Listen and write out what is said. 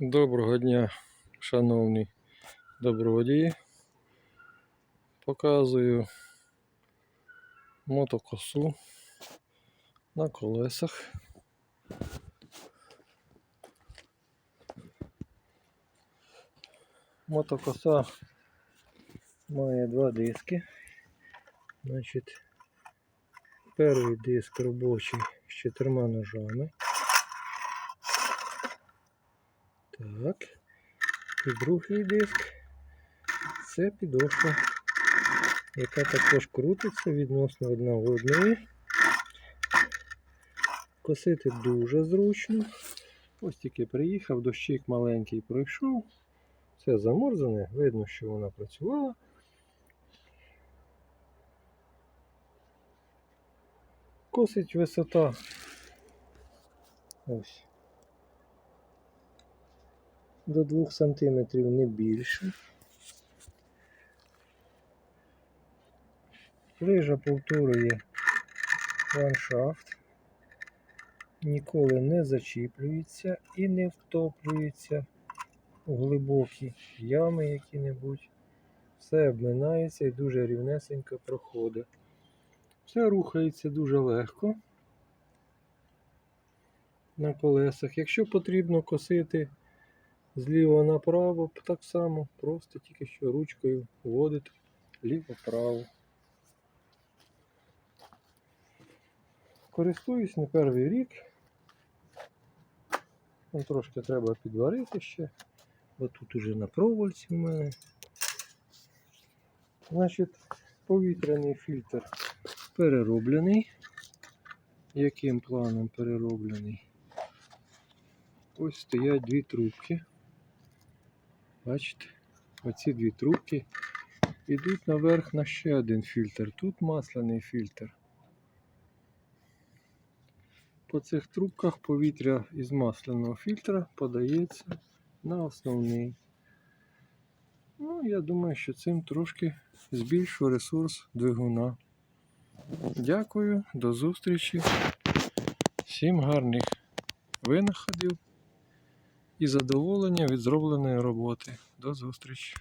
Доброго дня, шановні добродії. Показую мотокосу на колесах. Мотокоса має два диски. Значить, перший диск робочий з чотирма ножами. Так. І другий диск це підошва, яка також крутиться відносно одна одної. Косити дуже зручно. Ось тільки приїхав, дощик маленький пройшов. Все заморзане, видно, що вона працювала. Косить висота. Ось. До 2 см не більше. Лижа повторює ландшафт, ніколи не зачіплюється і не втоплюється у глибокі ями які-небудь. Все обминається і дуже рівнесенько проходить. Все рухається дуже легко на колесах. Якщо потрібно косити зліва направо, так само, просто тільки що ручкою вводити ліво-право. Користуюсь не перший рік. Там трошки треба підварити ще, бо тут уже на провольці в мене. Значить, повітряний фільтр перероблений. Яким планом перероблений? Ось стоять дві трубки. Бачите? Оці дві трубки йдуть наверх на ще один фільтр. Тут масляний фільтр. По цих трубках повітря із масляного фільтра подається на основний. Ну, я думаю, що цим трошки збільшу ресурс двигуна. Дякую, до зустрічі. Всім гарних винаходів і задоволення від зробленої роботи. До зустрічі!